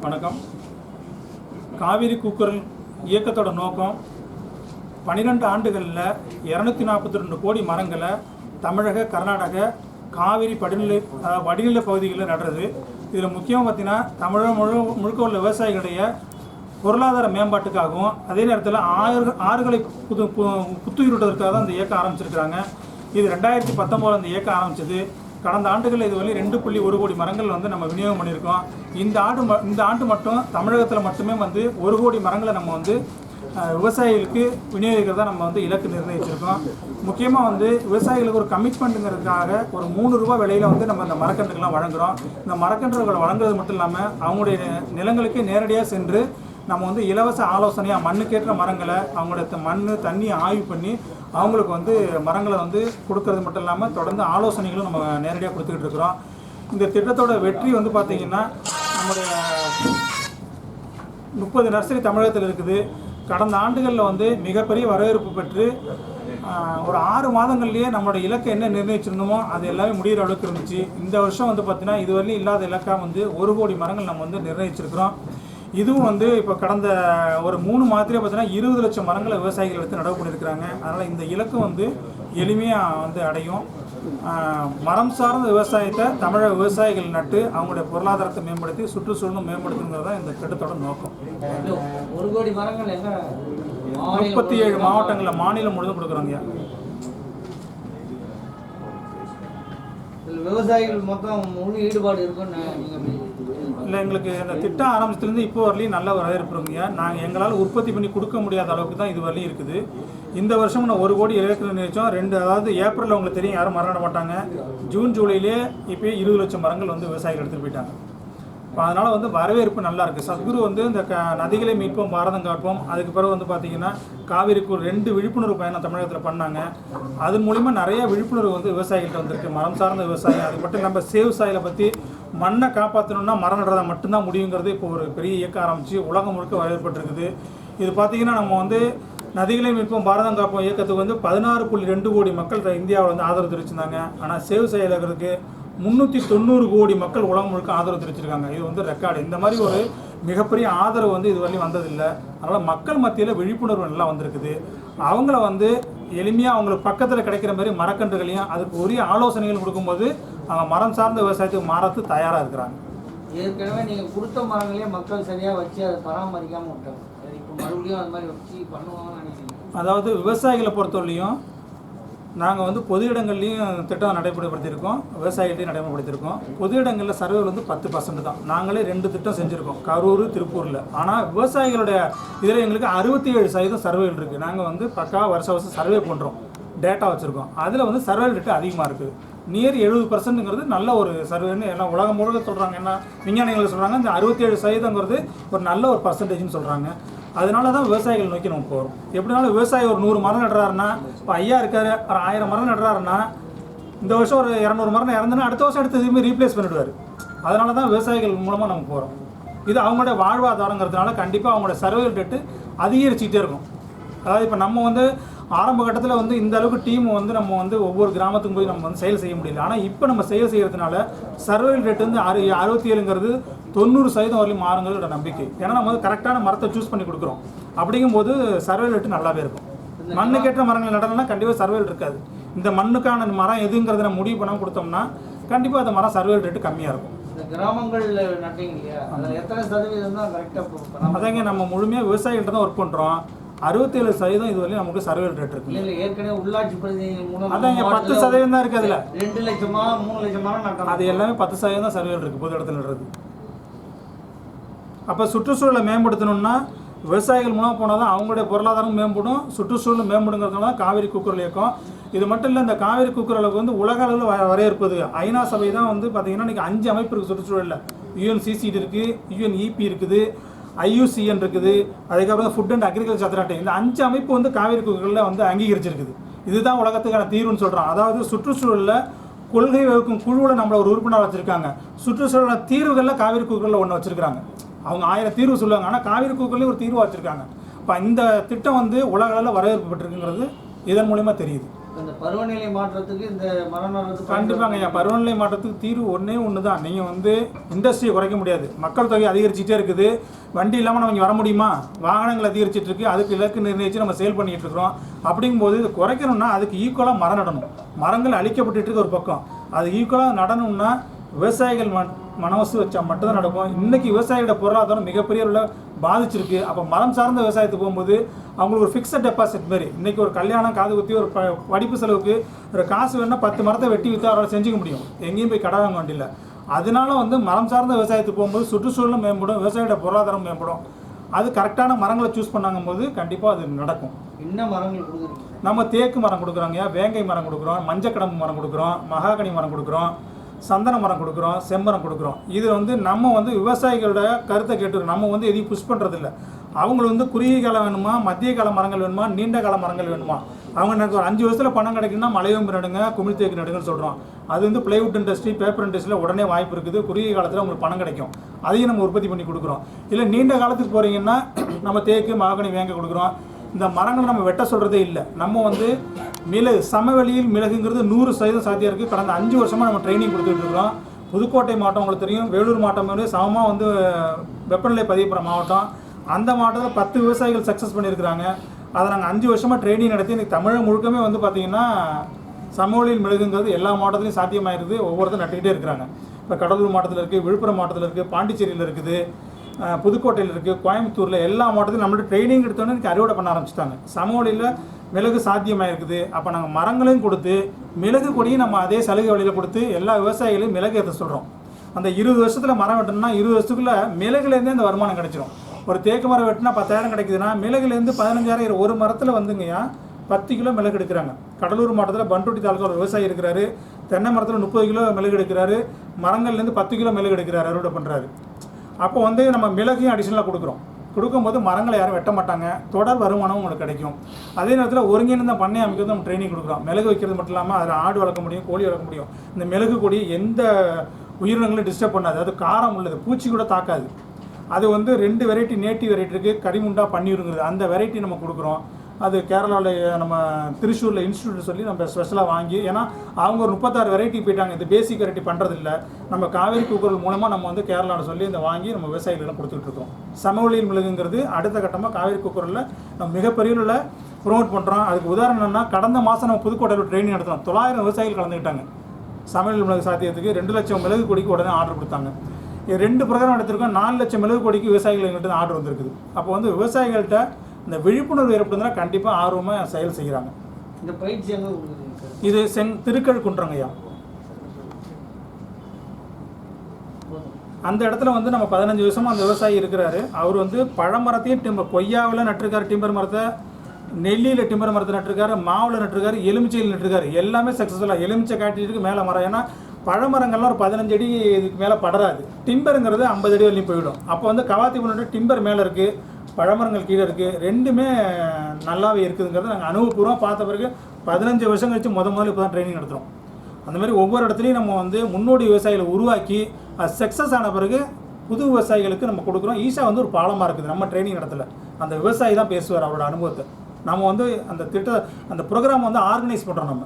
வணக்கம். காவிரி கூக்குரல் இயக்கத்தோட நோக்கம் பன்னிரெண்டு ஆண்டுகளில் இரநூத்தி நாற்பத்தி ரெண்டு கோடி மரங்களை தமிழக கர்நாடக காவிரி படிநிலை வடிநில வடிநிலை பகுதிகளில் நடுறது. இதில் முக்கியமாக பார்த்தீங்கன்னா தமிழகம் முழு முழுக்க உள்ள விவசாயிகளுடைய பொருளாதார மேம்பாட்டுக்காகவும் அதே நேரத்தில் ஆறு ஆறுகளை புது பு- புத்துயிரிடுவதற்காக தான் இந்த இயக்கம் ஆரம்பிச்சிருக்கிறாங்க. இது ரெண்டாயிரத்தி பத்தொம்போது அந்த இயக்கம் ஆரம்பிச்சது. கடந்த ஆண்டுகளில் இதுவரை ரெண்டு புள்ளி ஒரு கோடி மரங்கள் வந்து நம்ம விநியோகம் பண்ணியிருக்கோம். இந்த ஆண்டு ம- இந்த ஆண்டு மட்டும் தமிழகத்தில் மட்டுமே வந்து ஒரு கோடி மரங்களை நம்ம வந்து விவசாயிகளுக்கு விநியோகிக்கிறதா நம்ம வந்து இலக்கு நிர்ணயிச்சிருக்கோம். முக்கியமாக வந்து விவசாயிகளுக்கு ஒரு கமிட்மெண்ட்டுங்கிறதுக்காக ஒரு மூணு ரூபா விலையில் வந்து நம்ம இந்த மரக்கன்றுகள்லாம் வழங்குறோம். இந்த மரக்கன்றுகளை வழங்குறது மட்டும் இல்லாமல் அவங்களுடைய நிலங்களுக்கே நேரடியாக சென்று நம்ம வந்து இலவச ஆலோசனையாக மண்ணுக்கேற்ற மரங்களை அவங்களோட மண் தண்ணி ஆய்வு பண்ணி அவங்களுக்கு வந்து மரங்களை வந்து கொடுக்கறது மட்டும் இல்லாமல் தொடர்ந்து ஆலோசனைகளும் நம்ம நேரடியாக கொடுத்துக்கிட்டு இருக்கிறோம். இந்த திட்டத்தோட வெற்றி வந்து பார்த்திங்கன்னா நம்முடைய முப்பது நர்சரி தமிழகத்தில் இருக்குது. கடந்த ஆண்டுகளில் வந்து மிகப்பெரிய வரவேற்பு பெற்று ஒரு ஆறு மாதங்கள்லேயே நம்மளோட இலக்கை என்ன நிர்ணயிச்சிருந்தோமோ அது எல்லாமே முடிகிற அளவுக்கு இருந்துச்சு. இந்த வருஷம் வந்து பார்த்திங்கன்னா இதுவரையிலும் இல்லாத இலக்காக வந்து ஒரு கோடி மரங்கள் நம்ம வந்து நிர்ணயிச்சிருக்கிறோம். இதுவும் வந்து இப்போ கடந்த ஒரு மூணு மாதத்திலே பார்த்தீங்கன்னா இருபது லட்சம் மரங்களை விவசாயிகள் எடுத்து நடவு பண்ணியிருக்கிறாங்க. அதனால் இந்த இலக்கு வந்து எளிமையாக வந்து அடையும். மரம் சார்ந்த விவசாயத்தை தமிழக விவசாயிகள் நட்டு அவங்களுடைய பொருளாதாரத்தை மேம்படுத்தி சுற்றுச்சூழலும் மேம்படுத்துங்கிறது தான் இந்த திட்டத்தோட நோக்கம். ஒரு கோடி மரங்கள் முப்பத்தி ஏழு மாவட்டங்களில் மாநிலம் முழுதும் கொடுக்குறாங்க விவசாயிகள் மொத்தம் முழு ஈடுபாடு இருக்குன்னு நீங்க எப்படி இல்லை எங்களுக்கு அந்த திட்டம் ஆரம்பிச்சதுலேருந்து இப்போ வரலையும் நல்ல வரவேற்பு இருக்குங்க. நாங்கள் எங்களால் உற்பத்தி பண்ணி கொடுக்க முடியாத அளவுக்கு தான் இது வரலையும் இருக்குது. இந்த வருஷம் நான் ஒரு கோடி இலக்கு நினைச்சோம் ரெண்டு அதாவது ஏப்ரலில் உங்களுக்கு தெரியும் யாரும் மரம் நட மாட்டாங்க ஜூன் ஜூலையிலே இப்போ இருபது லட்சம் மரங்கள் வந்து விவசாயிகள் எடுத்துகிட்டு போயிட்டாங்க. இப்போ அதனால் வந்து வரவேற்பு நல்லா இருக்குது சத்குரு வந்து இந்த க நதிகளை மீட்போம் பாரதம் காப்போம். அதுக்கு பிறகு வந்து பார்த்திங்கன்னா காவிரிக்கு ரெண்டு விழிப்புணர்வு பயணம் தமிழகத்தில் பண்ணாங்க. அதன் மூலிமா நிறைய விழிப்புணர்வு வந்து விவசாயிகள்கிட்ட வந்திருக்கு. மரம் சார்ந்த விவசாயம் அது மட்டும் இல்லாமல் சேவ் சாயிலை பற்றி மண்ணை காப்பாற்றணும்னா மரம் நடுறதை மட்டும்தான் முடியுங்கிறது இப்போ ஒரு பெரிய இயக்கம் ஆரம்பித்து உலகம் முழுக்க வரவேற்பட்டிருக்குது. இது பார்த்திங்கன்னா நம்ம வந்து நதிகளை மீட்போம் பாரதம் காப்போம் இயக்கத்துக்கு வந்து பதினாறு புள்ளி ரெண்டு கோடி மக்கள் த- இந்தியாவில் வந்து ஆதரவு தெரிவிச்சிருந்தாங்க. ஆனால் சேவ் செயலகருக்கு முந்நூற்றி தொண்ணூறு கோடி மக்கள் உலகம் முழுக்க ஆதரவு தெரிவிச்சிருக்காங்க. இது வந்து ரெக்கார்டு இந்த மாதிரி ஒரு மிகப்பெரிய ஆதரவு வந்து இதுவரையும் வந்ததில்லை. அதனால் மக்கள் மத்தியில் விழிப்புணர்வு நல்லா வந்திருக்குது. அவங்கள வந்து எளிமையாக அவங்களுக்கு பக்கத்தில் கிடைக்கிற மாதிரி மரக்கன்றுகளையும் அதுக்கு உரிய ஆலோசனைகள் கொடுக்கும்போது அவங்க மரம் சார்ந்த விவசாயத்துக்கு மாறத்துக்கு தயாராக இருக்கிறாங்க. ஏற்கனவே நீங்க கொடுத்த மரங்களே மக்கள் சரியா வச்சு அதை பராமரிக்காம விட்டாங்க. இப்போ மறுபடியும் அது மாதிரி வச்சு பண்ணுவாங்கன்னு நினைக்கிறீங்க. அதாவது விவசாயிகளை பொறுத்தவரையிலையும் நாங்கள் வந்து பொது இடங்கள்லையும் திட்டம் நடைமுறைப்படுத்தியிருக்கோம். விவசாயிகள்டையும் நடைமுறைப்படுத்தியிருக்கோம். பொது இடங்களில் சர்வேல் வந்து பத்து பர்சன்ட் தான். நாங்களே ரெண்டு திட்டம் செஞ்சுருக்கோம். கரூர் திருப்பூரில். ஆனால் விவசாயிகளுடைய இதில் எங்களுக்கு அறுபத்தி ஏழு சதவீதம் சர்வேல் இருக்குது நாங்கள் வந்து பக்கா வருஷ வருஷம் சர்வே பண்ணுறோம் டேட்டா வச்சுருக்கோம். அதில் வந்து சர்வேல் ரேட்டு அதிகமாக இருக்குது நியர் எழுபது பர்சன்ட்டுங்கிறது நல்ல ஒரு சர்வேன்னு எல்லாம் உலகம் முழுக்க சொல்கிறாங்க என்ன விஞ்ஞானிகள் சொல்கிறாங்க இந்த அறுபத்தி ஏழு சதவீதங்கிறது ஒரு நல்ல ஒரு பர்சன்டேஜ்னு சொல்கிறாங்க அதனால தான் விவசாயிகள் நோக்கி நம்ம போகிறோம் எப்படினாலும் விவசாயி ஒரு நூறு மரம் நடுறாருன்னா இப்போ ஐயா இருக்காரு ஒரு ஆயிரம் மரம் நடுறாருன்னா இந்த வருஷம் ஒரு இரநூறு மரம் இறந்துன்னா அடுத்த வருஷம் எடுத்து திரும்பி ரீப்ளேஸ் பண்ணிடுவார். அதனால தான் விவசாயிகள் மூலமாக நம்ம போகிறோம் இது அவங்களோட வாழ்வாதாரங்கிறதுனால கண்டிப்பாக அவங்களோட சர்வைவல் ரேட்டு அதிகரிச்சுக்கிட்டே இருக்கும். அதாவது இப்போ நம்ம வந்து ஆரம்ப கட்டத்தில் வந்து இந்த அளவுக்கு டீம் வந்து நம்ம வந்து ஒவ்வொரு கிராமத்துக்கும் போய் நம்ம வந்து செயல் செய்ய முடியல. ஆனால் இப்போ நம்ம செயல் செய்கிறதுனால சர்வைவல் ரேட் வந்து அறு அறுபத்தி ஏழுங்கிறது தொண்ணூறு சதவீதம் வரையும் மாறுங்கிறதோட நம்பிக்கை. ஏன்னா நம்ம வந்து கரெக்டான மரத்தை சூஸ் பண்ணி கொடுக்குறோம். அப்படிங்கும்போது சர்வைவல் ரேட்டு நல்லாவே இருக்கும். மண்ணுக்கேற்ற மரங்கள் நடணும்னா கண்டிப்பாக சர்வைவல் இருக்காது. இந்த மண்ணுக்கான மரம் எதுங்கிறத நம்ம முடிவு பண்ணாமல் கொடுத்தோம்னா கண்டிப்பாக அந்த மரம் சர்வைவல் ரேட்டு கம்மியாக இருக்கும். கிராமங்கள்ல நட்டீங்க இல்லையா? அதில் எத்தனை சதவீதம் தான் கரெக்டாக அதாங்க நம்ம முழுமையாக விவசாயிகள்ட்ட தான் ஒர்க் பண்ணுறோம் அறுபத்தேழு சதவீதம் இது வரையும் நமக்கு சர்வைவல் ரேட் இருக்கு இல்லை ஏற்கனவே உள்ளாட்சி பிரதிநிதிகள் மூலம் அதாங்க பத்து சதவீதம் தான் இருக்குது அதில் ரெண்டு லட்சமா மூணு லட்சமா அது எல்லாமே பத்து சதவீதம் தான் சர்வேல் இருக்குது பொது இடத்துல நடுறது அப்போ சுற்றுச்சூழலை மேம்படுத்தணும்னா விவசாயிகள் மூலம் போனால் தான் அவங்களுடைய பொருளாதாரம் மேம்படும் சுற்றுச்சூழல் மேம்படுங்கிறதுனால தான் காவிரி கூக்குரல் இயக்கம். இது மட்டும் இல்லை இந்த காவிரி கூக்குரலுக்கு வந்து உலக அளவில் வ வரையறுப்பது ஐநா சபை தான் வந்து பார்த்திங்கன்னா இன்றைக்கி அஞ்சு அமைப்பு இருக்குது சுற்றுச்சூழலில். யூஎன்சிசிடி இருக்குது யூஎன்இபி இருக்குது ஐயூசிஎன் இருக்குது அதுக்கப்புறம் ஃபுட் அண்ட் அக்ரிகல்ச்சர் அத்தாரிட்டி இந்த அஞ்சு அமைப்பு வந்து காவிரி கூக்குரலில் வந்து அங்கீகரிச்சிருக்குது. இதுதான் உலகத்துக்கான தீர்வுன்னு சொல்கிறோம் அதாவது சுற்றுச்சூழலில் கொள்கை வகுக்கும் குழுவில் நம்மளை ஒரு உறுப்பினர் வச்சுருக்காங்க. சுற்றுச்சூழல் தீர்வுகளில் காவிரி கூக்குரலில் ஒன்று வச்சுருக்காங்க அவங்க ஆயிரம் தீர்வு சொல்லுவாங்க. ஆனால் காவிரி கூக்குரலையும் ஒரு தீர்வு வச்சுருக்காங்க. இப்போ இந்த திட்டம் வந்து உலகளவில் அளவில் இதன் மூலிமா தெரியுது. பருவநிலை மாற்றத்துக்கு இந்த மரம் கண்டிப்பாங்க ஐயா. பருவநிலை மாற்றத்துக்கு தீர்வு ஒன்றே ஒன்று தான் நீங்கள் வந்து இண்டஸ்ட்ரியை குறைக்க முடியாது. மக்கள் தொகை அதிகரிச்சுட்டே இருக்குது. வண்டி இல்லாமல் நம்ம இங்கே வர முடியுமா? வாகனங்கள் அதிகரிச்சுட்டு இருக்கு. அதுக்கு இலக்கு நிர்ணயிச்சு நம்ம சேல் பண்ணிட்டு இருக்கிறோம். அப்படிங்கும்போது இது குறைக்கணும்னா அதுக்கு ஈக்குவலாக மரம் நடணும். மரங்கள் அழிக்கப்பட்டுட்டு இருக்கு ஒரு பக்கம். அது ஈக்குவலாக நடணும்னா விவசாயிகள் ம மனவசு வச்சா மட்டும்தான் நடக்கும். இன்னைக்கு விவசாயிகளோட பொருளாதாரம் மிகப்பெரிய உள்ள பாதிச்சிருக்கு. அப்போ மரம் சார்ந்த விவசாயத்துக்கு போகும்போது அவங்களுக்கு ஒரு ஃபிக்ஸட் டெபாசிட் மாதிரி இன்னைக்கு ஒரு கல்யாணம் காது குத்தி ஒரு படிப்பு செலவுக்கு ஒரு காசு வேணா பத்து மரத்தை வெட்டி விற்று அவரால் செஞ்சுக்க முடியும். எங்கேயும் போய் கடை வாங்க வேண்டியில்லை அதனால வந்து மரம் சார்ந்த விவசாயத்துக்கு போகும்போது சுற்றுச்சூழலும் மேம்படும் விவசாயியோட பொருளாதாரம் மேம்படும். அது கரெக்டான மரங்களை சூஸ் பண்ணாங்கும் போது கண்டிப்பாக அது நடக்கும். என்ன மரங்கள் கொடுக்குறீங்க? நம்ம தேக்கு மரம் கொடுக்குறோங்க வேங்கை மரம் கொடுக்குறோம் மஞ்சக்கடம்பு மரம் கொடுக்குறோம் மகாகனி மரம் கொடுக்குறோம். சந்தன மரம் கொடுக்குறோம் செம்மரம் கொடுக்குறோம். இது வந்து நம்ம வந்து விவசாயிகளோட கருத்தை கேட்டு நம்ம வந்து எதையும் புஷ் பண்ணுறதில்ல அவங்களுக்கு வந்து குறுகிய காலம் வேணுமா மத்திய கால மரங்கள் வேணுமா நீண்ட கால மரங்கள் வேணுமா? அவங்க எனக்கு ஒரு அஞ்சு வருஷத்தில் பணம் கிடைக்குன்னா மலையம்பு நடுங்க குமிழ் தேக்கு நடுங்கன்னு சொல்கிறோம் அது வந்து பிளைவுட் இண்டஸ்ட்ரி பேப்பர் இண்டஸ்ட்ரியில் உடனே வாய்ப்பு இருக்குது. குறுகிய காலத்தில் உங்களுக்கு பணம் கிடைக்கும். அதையும் நம்ம உற்பத்தி பண்ணி கொடுக்குறோம். இல்லை நீண்ட காலத்துக்கு போகிறீங்கன்னா நம்ம தேக்கு மாகனி வேங்க கொடுக்குறோம். இந்த மரங்களை நம்ம வெட்ட சொல்கிறதே இல்லை. நம்ம வந்து மிளகு சமவெளியில் மிளகுங்கிறது நூறு சதவீதம் சாத்தியம் இருக்குது கடந்த அஞ்சு வருஷமாக நம்ம ட்ரைனிங் கொடுத்துட்டு இருக்கிறோம். புதுக்கோட்டை மாவட்டம் உங்களுக்கு தெரியும். வேலூர் மாவட்டம் வந்து சமமாக வந்து வெப்பநிலை பதிவு மாவட்டம். அந்த மாவட்டத்தில் பத்து விவசாயிகள் சக்ஸஸ் பண்ணியிருக்கிறாங்க. அதை நாங்கள் அஞ்சு வருஷமாக ட்ரைனிங் நடத்தி இன்னைக்கு தமிழகம் முழுக்கமே வந்து பார்த்திங்கன்னா சமவெளியில் மிளகுங்கிறது எல்லா மாவட்டத்திலையும் சாத்தியமாயிருக்குது ஒவ்வொருத்தரும் நட்டுக்கிட்டே இருக்கிறாங்க. இப்போ கடலூர் மாவட்டத்தில் இருக்குது விழுப்புரம் மாவட்டத்தில் இருக்குது பாண்டிச்சேரியில் இருக்குது. புதுக்கோட்டையில் இருக்குது கோயம்புத்தூரில் எல்லா மாவட்டத்திலும் நம்மள்ட்ட ட்ரைனிங் எடுத்தோன்னே அறுவடை பண்ண ஆரம்பிச்சிட்டாங்க. சமவெளியில் மிளகு சாத்தியமாக இருக்குது அப்போ நாங்கள் மரங்களையும் கொடுத்து மிளகு கொடியும் நம்ம அதே சலுகை வழியில் கொடுத்து எல்லா விவசாயிகளையும் மிளகு ஏற்ற சொல்கிறோம் அந்த இருபது வருஷத்தில் மரம் வெட்டணும்னா இருபது வருஷத்துக்குள்ள மிளகுலேருந்தே அந்த வருமானம் கிடைச்சிரும். ஒரு தேக்கு மரம் வெட்டினா பத்தாயிரம் கிடைக்குதுன்னா மிளகுலேருந்து பதினஞ்சாயிரம் ஒரு மரத்தில் வந்துங்கய்யா பத்து கிலோ மிளகு எடுக்கிறாங்க. கடலூர் மாவட்டத்தில் பண்ருட்டி தாலுக்கா ஒரு விவசாயி இருக்கிறாரு. தென்னை மரத்தில் முப்பது கிலோ மிளகு எடுக்கிறாரு. மரங்கள்லேருந்து பத்து கிலோ மிளகு எடுக்கிறாரு அறுவடை பண்ணுறாரு அப்போ வந்து நம்ம மிளகையும் அடிஷனலாக கொடுக்குறோம். கொடுக்கும்போது மரங்களை யாரும் வெட்ட மாட்டாங்க. தொடர் வருமானம் உங்களுக்கு கிடைக்கும். அதே நேரத்தில் ஒருங்கிணைந்த பண்ணை அமைக்கிறது நம்ம ட்ரைனிங் கொடுக்குறோம். மிளகு வைக்கிறது மட்டும் இல்லாமல் அதில் ஆடு வளர்க்க முடியும் கோழி வளர்க்க முடியும். இந்த மிளகு கொடி எந்த உயிரினங்களும் டிஸ்டர்ப் பண்ணாது. அது காரம் உள்ளது. பூச்சி கூட தாக்காது. அது வந்து ரெண்டு வெரைட்டி நேட்டிவ் வெரைட்டி இருக்குது கரிமுண்டா பன்னீருங்கிறது. அந்த வெரைட்டி நம்ம கொடுக்குறோம். அது கேரளாவில் நம்ம திருச்சூரில் இன்ஸ்டியூட் சொல்லி நம்ம ஸ்பெஷலாக வாங்கி ஏன்னா அவங்க ஒரு முப்பத்தாறு வெரைட்டி போயிட்டாங்க. இந்த பேசிக் வெரைட்டி பண்ணுறதில்ல நம்ம காவேரி கூக்குரல் மூலமாக நம்ம வந்து கேரளாவில் சொல்லி இந்த வாங்கி நம்ம விவசாயிகளுக்கு கொடுத்துட்டு இருக்கோம். சமவெளியில் மிளகுங்கிறது அடுத்த கட்டமாக காவேரி கூக்குரலில் நம்ம மிகப்பெரிய உள்ள ப்ரோமோட் பண்ணுறோம் அதுக்கு உதாரணம் என்னன்னா கடந்த மாதம் நம்ம புதுக்கோட்டையில் ட்ரைனிங் நடத்தினோம். தொள்ளாயிரம் விவசாயிகள் கலந்துக்கிட்டாங்க. சமையல் மிளகு சாத்தியத்துக்கு ரெண்டு லட்சம் மிளகு கொடிக்கு உடனே ஆர்டர் கொடுத்தாங்க. ரெண்டு ப்ரோக்ராம் எடுத்திருக்கோம். நாலு லட்சம் மிளகு கொடிக்கு விவசாயிகள் எங்கள்கிட்ட ஆர்டர் வந்திருக்குது. அப்போ வந்து விவசாயிகள்கிட்ட இந்த விழிப்புணர்வு ஏற்படுத்தினா கண்டிப்பாக ஆர்வமாக செயல் செய்கிறாங்க இந்த பயிற்சி இது செங் திருக்கழ் குன்றங்கய்யா அந்த இடத்துல வந்து நம்ம பதினஞ்சு வருஷமா அந்த விவசாயி இருக்கிறாரு. அவர் வந்து பழமரத்தையும் டிம்பர் கொய்யாவில் நட்டிருக்காரு டிம்பர் மரத்தை. நெல்லியில் டிம்பர் மரத்தை நட்டிருக்காரு மாவில் நட்டிருக்காரு எலுமிச்சையில் நட்டிருக்காரு. எல்லாமே சக்ஸஸ்ஃபுல்லாக எலுமிச்சை காட்டிட்டு மேலே மரம். ஏன்னா பழமரங்கள்லாம் ஒரு பதினஞ்சு அடி இதுக்கு மேலே படராது டிம்பருங்கிறது ஐம்பது அடி வரையும் போயிடும். அப்போ வந்து கவாத்தி பண்ணிட்டு டிம்பர் மேலே இருக்குது பழமரங்கள் கீழே இருக்குது ரெண்டுமே நல்லாவே இருக்குதுங்கிறது நாங்கள் அனுபவபூர்வமாக பார்த்த பிறகு பதினஞ்சு வருஷம் கழிச்சு முத முதல்ல இப்போ தான் ட்ரைனிங் நடத்துகிறோம் அந்த மாதிரி ஒவ்வொரு இடத்துலையும் நம்ம வந்து முன்னோடி விவசாயிகளை உருவாக்கி அது சக்ஸஸ் ஆன பிறகு புது விவசாயிகளுக்கு நம்ம கொடுக்குறோம். ஈஷா வந்து ஒரு பாலமாக இருக்குது நம்ம ட்ரைனிங் நடத்தல. அந்த விவசாயி தான் பேசுவார் அவரோட அனுபவத்தை. நம்ம வந்து அந்த திட்ட அந்த ப்ரோக்ராம் வந்து ஆர்கனைஸ் பண்ணுறோம் நம்ம.